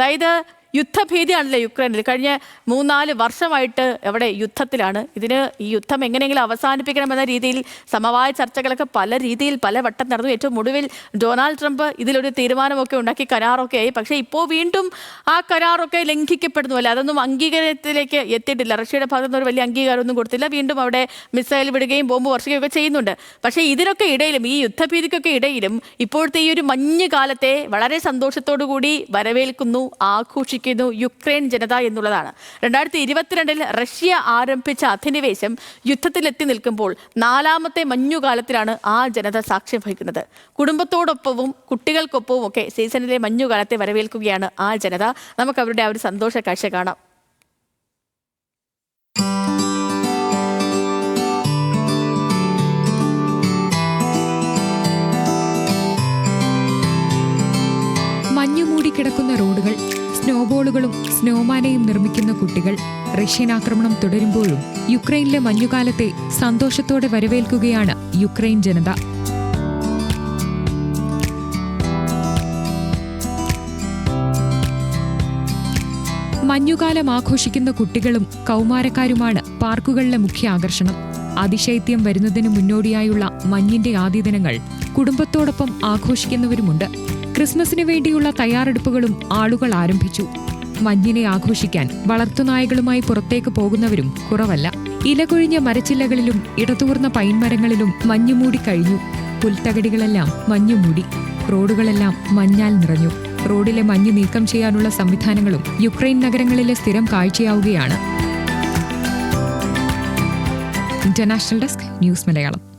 അതായത് യുദ്ധഭീതിയാണല്ലോ യുക്രൈനിൽ? കഴിഞ്ഞ മൂന്നാൽ വർഷമായിട്ട് അവിടെ യുദ്ധത്തിലാണ്. ഇതിന് ഈ യുദ്ധം എങ്ങനെയെങ്കിലും അവസാനിപ്പിക്കണമെന്ന രീതിയിൽ സമവായ ചർച്ചകളൊക്കെ പല രീതിയിൽ പല വട്ടം നടന്നു. ഏറ്റവും ഒടുവിൽ ഡൊണാൾഡ് ട്രംപ് ഇതിലൊരു തീരുമാനമൊക്കെ ഉണ്ടാക്കി കരാറൊക്കെ ആയി. പക്ഷേ ഇപ്പോൾ വീണ്ടും ആ കരാറൊക്കെ ലംഘിക്കപ്പെടുന്നു അല്ലേ? അതൊന്നും അംഗീകാരത്തിലേക്ക് എത്തിയിട്ടില്ല. റഷ്യയുടെ ഭാഗത്തു നിന്ന് ഒരു വലിയ അംഗീകാരമൊന്നും കൊടുത്തില്ല. വീണ്ടും അവിടെ മിസൈൽ വിടുകയും ബോംബ് വർഷിക്കുകയൊക്കെ ചെയ്യുന്നുണ്ട്. പക്ഷേ ഇതിനൊക്കെ ഇടയിലും ഈ യുദ്ധഭീതിക്കൊക്കെ ഇടയിലും ഇപ്പോഴത്തെ ഈ ഒരു മഞ്ഞ് കാലത്തെ വളരെ സന്തോഷത്തോടു കൂടി വരവേൽക്കുന്നു ആഘോഷിക്കുന്നു യുക്രൈൻ ജനത എന്നുള്ളതാണ്. രണ്ടായിരത്തി ഇരുപത്തിരണ്ടിൽ റഷ്യ ആരംഭിച്ച അധിനിവേശം യുദ്ധത്തിലെത്തി നിൽക്കുമ്പോൾ നാലാമത്തെ മഞ്ഞുകാലത്തിലാണ് ആ ജനത സാക്ഷ്യം വഹിക്കുന്നത്. കുടുംബത്തോടൊപ്പവും കുട്ടികൾക്കൊപ്പവും ഒക്കെ സീസണിലെ മഞ്ഞുകാലത്തെ വരവേൽക്കുകയാണ് ആ ജനത. നമുക്ക് അവരുടെ ആ ഒരു സന്തോഷ കാഴ്ച കാണാം. മഞ്ഞുമൂടി കിടക്കുന്ന റോഡുകൾ സ്നോബോളുകളും സ്നോമാനെയും നിർമ്മിക്കുന്ന കുട്ടികൾ റഷ്യൻ ആക്രമണം തുടരുമ്പോഴും യുക്രൈനിലെ മഞ്ഞുകാലത്തെ സന്തോഷത്തോടെ വരവേൽക്കുകയാണ് യുക്രൈൻ ജനത. മഞ്ഞുകാലം ആഘോഷിക്കുന്ന കുട്ടികളും കൗമാരക്കാരുമാണ് പാർക്കുകളിലെ മുഖ്യ ആകർഷണം. അതിശൈത്യം വരുന്നതിന് മുന്നോടിയായുള്ള മഞ്ഞിന്റെ ആദ്യ ദിനങ്ങൾ കുടുംബത്തോടൊപ്പം ആഘോഷിക്കുന്നവരുമുണ്ട്. ക്രിസ്മസിന് വേണ്ടിയുള്ള തയ്യാറെടുപ്പുകളും ആളുകൾ ആരംഭിച്ചു. മഞ്ഞിനെ ആഘോഷിക്കാൻ വളർത്തുനായകളുമായി പുറത്തേക്ക് പോകുന്നവരും കുറവല്ല. ഇലകൊഴിഞ്ഞ മരച്ചില്ലകളിലും ഇടതൂർന്ന പൈൻമരങ്ങളിലും മഞ്ഞുമൂടി കഴിഞ്ഞു. പുൽത്തകടികളെല്ലാം മഞ്ഞുമൂടി റോഡുകളെല്ലാം മഞ്ഞാൽ നിറഞ്ഞു. റോഡിലെ മഞ്ഞ് നീക്കം ചെയ്യാനുള്ള സംവിധാനങ്ങളും യുക്രൈൻ നഗരങ്ങളിലെ സ്ഥിരം കാഴ്ചയാവുകയാണ്. International desk news Malayalam.